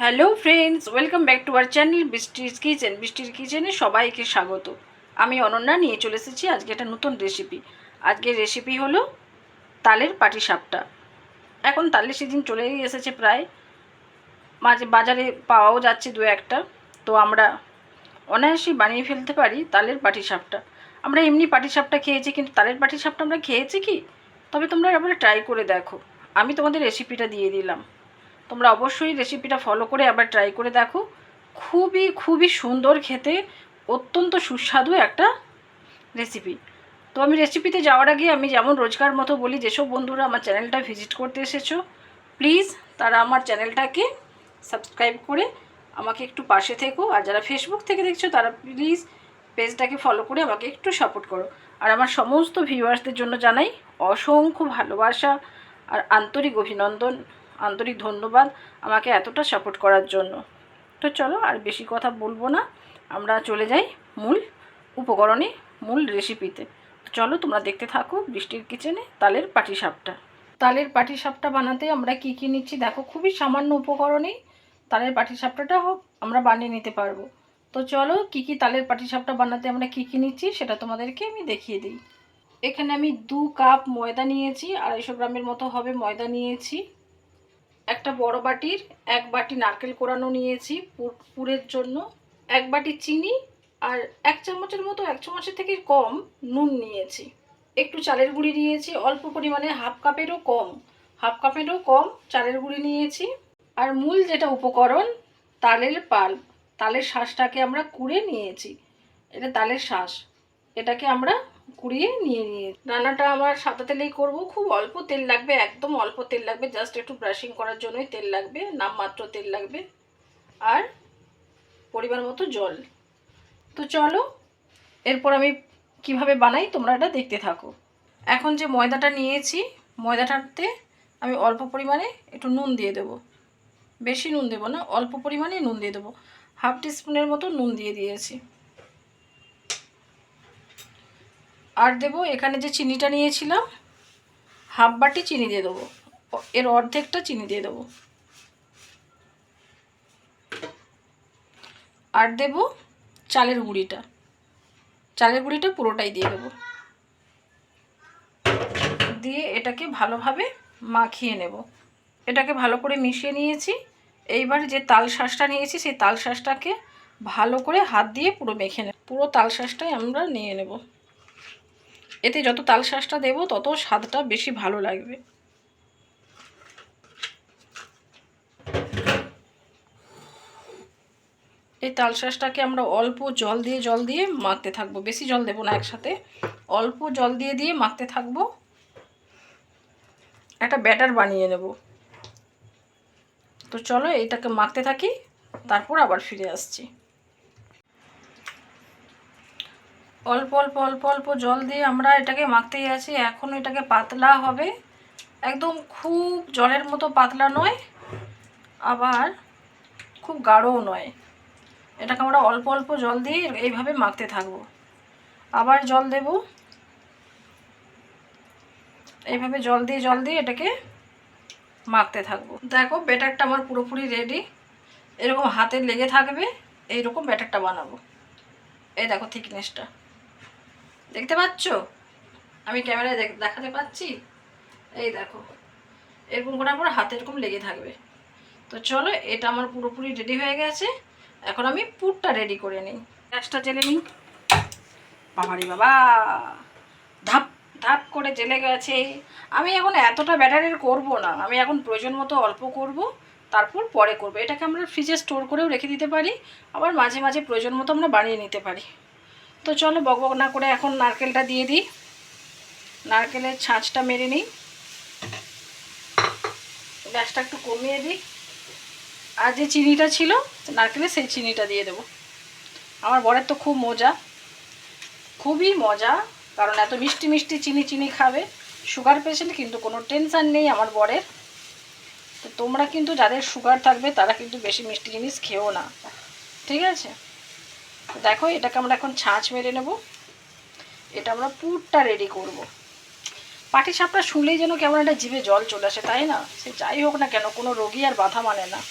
Hello friends welcome back to our channel বৃষ্টির kitchen বৃষ্টির কিচেনে সবাইকে স্বাগত। আমি অনন্যা নিয়ে চলে এসেছি আজকে একটা নতুন রেসিপি আজকের রেসিপি হলো তালের পাটিসাপটা। এখন তালের সিজন চলেই এসেছে প্রায়। মাঝে বাজারে পাওয়াও যাচ্ছে দু একটা। তো আমরা অনায়াসেই বানিয়ে ফেলতে পারি তালের পাটিসাপটা। আমরা এমনি পাটিসাপটা খেয়েছি, কিন্তু তালের পাটিসাপটা আমরা খেয়েছি কি? তবে তোমরা এবারে ট্রাই করে দেখো। আমি তোমাদের রেসিপিটা দিয়ে দিলাম। তোমরা অবশ্যই রেসিপিটা ফলো করে আবার ট্রাই করে দেখো। খুবই খুবই সুন্দর খেতে, অত্যন্ত সুস্বাদু একটা রেসিপি তো আমি রেসিপিতে যাওয়ার আগে আমি যেমন রোজকার মতো বলি, যেসব বন্ধুরা আমার চ্যানেলটা ভিজিট করতে এসেছ প্লিজ তারা আমার চ্যানেলটাকে সাবস্ক্রাইব করে আমাকে একটু পাশে থেকো। আর যারা ফেসবুক থেকে দেখছ, তারা প্লিজ পেজটাকে ফলো করে আমাকে একটু সাপোর্ট করো। আর আমার সমস্ত ভিউয়ার্সদের জন্য জানাই অসংখ্য ভালোবাসা আর আন্তরিক অভিনন্দন। আন্তরিক ধন্যবাদ আমাকে এতটা সাপোর্ট করার জন্য। তো চলো আর বেশি কথা বলব না। আমরা চলে যাই মূল উপকরণে, মূল রেসিপিতে চলো তোমরা দেখতে থাকো বৃষ্টির কিচেনে তালের পাটিসাপটা। তালের পাটিসাপটা বানাতে আমরা কি কি নিচ্ছি? দেখো, খুবই সামান্য উপকরণেই তালের পাটিসাপটাটা হোক, আমরা বানিয়ে নিতে পারব। তো চলো, কি কি তালের পাটিসাপটা বানাতে আমরা কি কি নিচ্ছি সেটা তোমাদেরকে আমি দেখিয়ে দিই। এখানে আমি দু কাপ ময়দা নিয়েছি, আড়াইশো গ্রামের মতো হবে ময়দা নিয়েছি। একটা বড় বাটির, এক বাটি নারকেল কোড়ানো নিয়েছি পুরের জন্য, এক বাটি চিনি আর এক চামচের মতো, এক চামচের থেকে কম নুন নিয়েছি। একটু চালের গুঁড়ি নিয়েছি, অল্প পরিমাণে হাফ কাপেরও কম, হাফ কাপেরও কম চালের গুঁড়ি নিয়েছি। আর মূল যেটা উপকরণ, তালের পাল্প। তালের শ্বাসটাকে আমরা কুড়ে নিয়েছি। এটা তালের শ্বাস এটাকে আমরা কুড়িয়ে নিয়ে নিয়ে রান্নাটা আমার সাদা তেলেই করব। খুব অল্প তেল লাগবে, একদম অল্প তেল লাগবে। জাস্ট একটু ব্রাশিং করার জন্যই তেল লাগবে, নামমাত্র তেল লাগবে। আর পরিমাণ মতো জল। তো চলো, এরপর আমি কীভাবে বানাই তোমরা এটা দেখতে থাকো। এখন যে ময়দাটা নিয়েছি, ময়দাটাতে আমি অল্প পরিমাণে একটু নুন দিয়ে দেবো। বেশি নুন দেবো না, অল্প পরিমাণে নুন দিয়ে দেবো। হাফ টিস্পুনের মতো নুন দিয়ে দিয়েছি। আর দেবো, এখানে যে চিনিটা নিয়েছিলাম, হাফ বাটি চিনি দিয়ে দেবো। এর অর্ধেকটা চিনি দিয়ে দেবো। আর দেবো চালের গুঁড়িটা। চালের গুঁড়িটা পুরোটাই দিয়ে দেবো। দিয়ে এটাকে ভালোভাবে মাখিয়ে নেব। এটাকে ভালো করে মিশিয়ে নিয়েছি। এইবার যে তাল শাঁসটা নিয়েছি, সেই তাল শাঁসটাকে ভালো করে হাত দিয়ে পুরো মেখে নেব। পুরো তাল শাঁসটাই আমরা নিয়ে নেব। এতে যত তাল শ্বাসটা দেবো, তত স্বাদটা বেশি ভালো লাগবে। এই তাল শ্বাসটাকে আমরা অল্প জল দিয়ে জল দিয়ে মাখতে থাকব। বেশি জল দেবো না একসাথে। অল্প জল দিয়ে দিয়ে মাখতে থাকব। একটা ব্যাটার বানিয়ে নেব। তো চলো এইটাকে মাখতে থাকি। তারপর আবার ফিরে আসছি। অল্প অল্প অল্প অল্প জল দিয়ে আমরা এটাকে মাখতেই আছি। এখন এটাকে পাতলা হবে। একদম খুব জলের মতো পাতলা নয়, আবার খুব গাঢ়ও নয়। এটাকে আমরা অল্প অল্প জল দিয়ে এইভাবে মাখতে থাকব। আবার জল দেব। এইভাবে জল দিয়ে জল দিয়ে এটাকে মাখতে থাকব। দেখো, ব্যাটারটা আমার পুরোপুরি রেডি। এরকম হাতে লেগে থাকবে, এইরকম ব্যাটারটা বানাবো। এই দেখো, থিকনেসটা। দেখতে পাচ্ছ? আমি ক্যামেরায় দেখাতে পাচ্ছি? এই দেখো। এরকম করার পর হাতে এরকম লেগে থাকবে। তো চলো, এটা আমার পুরোপুরি রেডি হয়ে গেছে। এখন আমি পুরটা রেডি করে নিই। গ্যাসটা জেলে নিই। বাবারি বাবা! ধাপ ধাপ করে জেলে গেছে। আমি এখন এতটা ব্যাটারের করব না। আমি এখন প্রয়োজন মতো অল্প করব, তারপর পরে করব। এটাকে আমরা ফ্রিজে স্টোর করেও রেখে দিতে পারি। আবার মাঝে মাঝে প্রয়োজন মতো আমরা বানিয়ে নিতে পারি। তো চলো বক না করে এখন নারকেলটা দিয়ে দিই। নারকেলের ছাঁচটা মেরে নিই। গ্যাসটা একটু কমিয়ে দিই। আর যে চিনিটা ছিল নারকেলে সেই চিনিটা দিয়ে দেবো। আমার বরের তো খুব মজা। খুবই মজা, কারণ এত মিষ্টি মিষ্টি চিনি চিনি খাবে। সুগার পেশেন্ট কিন্তু কোনো টেনশান নেই আমার বরের। তো তোমরা কিন্তু যাদের সুগার থাকবে তারা কিন্তু বেশি মিষ্টি জিনিস খেও না। ঠিক আছে? দেখো, এটাকে আমরা এখন ছাঁচ মেরে নেব। এটা আমরা পুরটা রেডি করব। পাটি সাপটা শুনলেই যেন কেমন একটা জিভে জল চলে আসে, তাই না? সে যাই হোক না কেন, কোনো রোগী আর বাধা মানে না।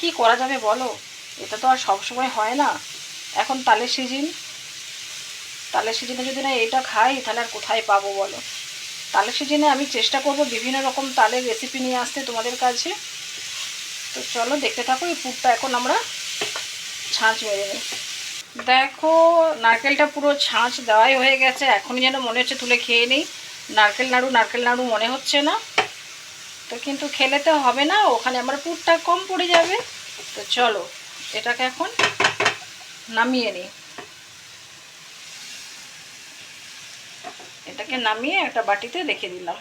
কি করা যাবে বলো? এটা তো আর সবসময় হয় না। এখন তালের সিজন। তালের সিজনে যদি না এটা খাই, তাহলে আর কোথায় পাবো বলো? তালের সিজনে আমি চেষ্টা করব বিভিন্ন রকম তালের রেসিপি নিয়ে আসতে তোমাদের কাছে। তো চলো দেখতে থাকো, এই পুরটা এখন আমরা ছাঁচ মেরে নিই। দেখো, নারকেলটা পুরো ছাঁচ দেওয়াই হয়ে গেছে। এখনই যেন মনে হচ্ছে তুলে খেয়ে নিই। নারকেল নাড়ু নারকেল নাড়ু মনে হচ্ছে না। তো কিন্তু খেলে তো হবে না, ওখানে আমার পুরটা কম পড়ে যাবে। তো চলো, এটাকে এখন নামিয়ে নিই। এটাকে নামিয়ে একটা বাটিতে রেখে দিলাম।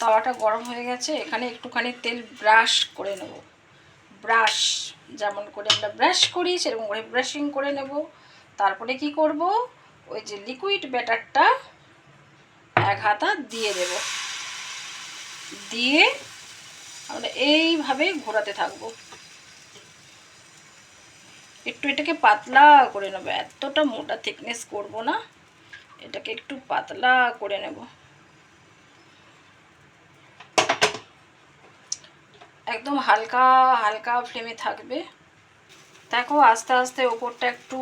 তাওয়াটা গরম হয়ে গেছে, এখানে একটুখানি তেল ব্রাশ করে নেব। ব্রাশ যেমন করে আমরা ব্রাশ করি, সেরকম করে ব্রাশিং করে নেব। তারপরে কি করব? ওই যে লিকুইড ব্যাটারটা এক হাতা দিয়ে দেব। দিয়ে আমরা এইভাবে ঘোরাতে থাকব। একটু এটাকে পাতলা করে নেব। এতটা মোটা থিকনেস করব না। এটাকে একটু পাতলা করে নেব। একদম হালকা হালকা ফ্লেমে থাকবে। দেখো আস্তে আস্তে ওপরটা একটু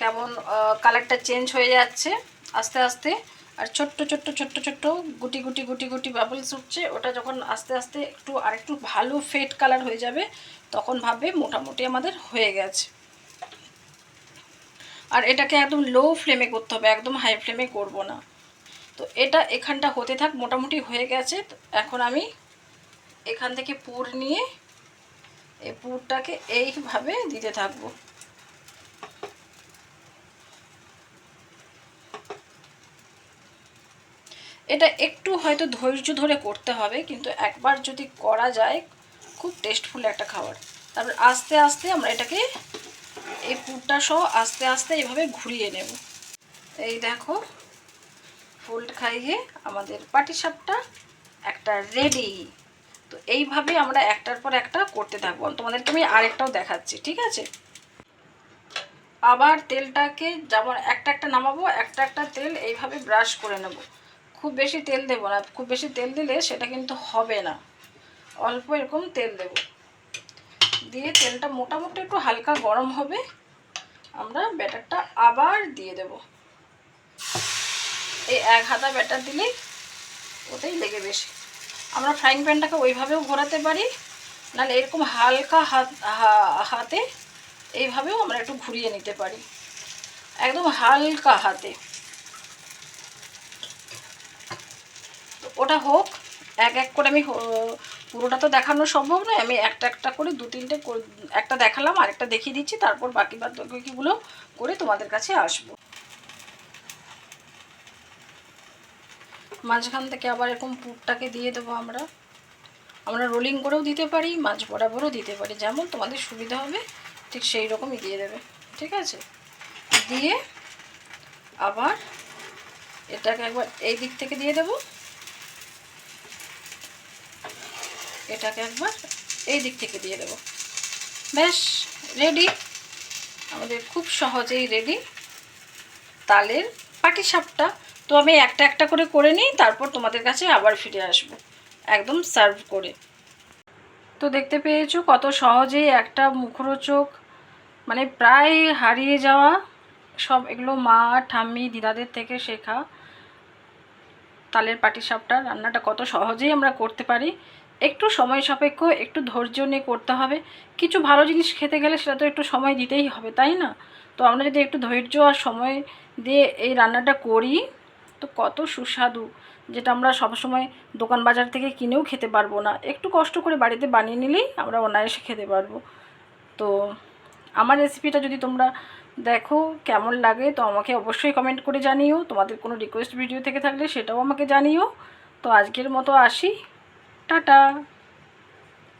কেমন কালারটা চেঞ্জ হয়ে যাচ্ছে। আস্তে আস্তে আর ছোট্ট ছোট্ট ছোট্ট ছোট্ট গুটি গুটি গুটি গুটি বাবলস উঠছে। ওটা যখন আস্তে আস্তে একটু আরেকটু ভালো ফেড কালার হয়ে যাবে, তখন ভাবে মোটামুটি আমাদের হয়ে গেছে। আর এটাকে একদম লো ফ্লেমে করতে হবে, একদম হাই ফ্লেমে করব না। তো এটা এখানটা হতে থাক, মোটামুটি হয়ে গেছে। এখন আমি এখান থেকে পুর নিয়ে এই পুরটাকে এইভাবে দিতে থাকব। এটা একটু হয়তো ধৈর্য ধরে করতে হবে, কিন্তু একবার যদি করা যায়, খুব টেস্টফুল একটা খাবার। তারপর আস্তে আস্তে আমরা এটাকে এই পুরটা সহ আস্তে আস্তে এইভাবে ঘুরিয়ে নেব। এই দেখো ফুল খাইয়ে আমাদের পাটিসাপটা একটা রেডি তো এইভাবে আমরা একটার পর একটা করতে থাকব। তোমাদেরকে আমি আরেকটাও দেখাচ্ছি, ঠিক আছে? আবার তেলটাকে যেমন একটা একটা নামাবো, একটা একটা তেল এইভাবে ব্রাশ করে নেব। খুব বেশি তেল দেবো না, খুব বেশি তেল দিলে সেটা কিন্তু হবে না। অল্প এরকম তেল দেব। দিয়ে তেলটা মোটামুটি একটু হালকা গরম হবে, আমরা ব্যাটারটা আবার দিয়ে দেব। এই এক হাতা ব্যাটার দিলেই ওতেই লেগে বেশি। আমরা ফ্রাইং প্যানটাকে ওইভাবেও ঘোরাতে পারি, নাহলে এরকম হালকা হাত হাতে এইভাবেও আমরা একটু ঘুরিয়ে নিতে পারি। একদম হালকা হাতে। ওটা হোক, এক এক করে আমি পুরোটা তো দেখানো সম্ভব নয়, আমি একটা একটা করে দু তিনটে একটা দেখালাম, আরেকটা দেখিয়ে দিচ্ছি, তারপর বাকি বাদ বাকিগুলো করে তোমাদের কাছে আসব। মাঝখান থেকে আবার এরকম পুরটাকে দিয়ে দেবো আমরা। আমরা রোলিং করেও দিতে পারি মাছ বরাবরও দিতে পারি। যেমন তোমাদের সুবিধা হবে, ঠিক সেই রকমই দিয়ে দেবে, ঠিক আছে? দিয়ে আবার এটাকে একবার এই দিক থেকে দিয়ে দেব। এটাকে একবার এই দিক থেকে দিয়ে দেব। ব্যাস রেডি আমাদের খুব সহজেই রেডি তালের পাটিসাপটা তো আমি একটা একটা করে করে নিই, তারপর তোমাদের কাছে আবার ফিরে আসব। একদম সার্ভ করে। তো দেখতে পেয়েছ কত সহজেই একটা মুখরোচক মানে প্রায় হারিয়ে যাওয়া সব এগুলো মা, ঠাম্মি, দিদাদের থেকে শেখা তালের পাটিসাপটা, রান্নাটা কত সহজেই আমরা করতে পারি। একটু সময় সাপেক্ষ, একটু ধৈর্য নিয়ে করতে হবে। কিছু ভালো জিনিস খেতে গেলে সেটা তো একটু সময় দিতেই হবে, তাই না? তো আমরা যদি একটু ধৈর্য আর সময় দিয়ে এই রান্নাটা করি তো কত সুস্বাদু, যেটা আমরা সবসময় দোকান বাজার থেকে কিনেও খেতে পারব না। একটু কষ্ট করে বাড়িতে বানিয়ে নিলেই আমরা অনায়াসে খেতে পারব। তো আমার রেসিপিটা যদি তোমরা দেখো কেমন লাগে, তো আমাকে অবশ্যই কমেন্ট করে জানিও। তোমাদের কোনো রিকোয়েস্ট ভিডিও থেকে থাকলে সেটাও আমাকে জানিও। তো আজকের মতো আসি। টাটা!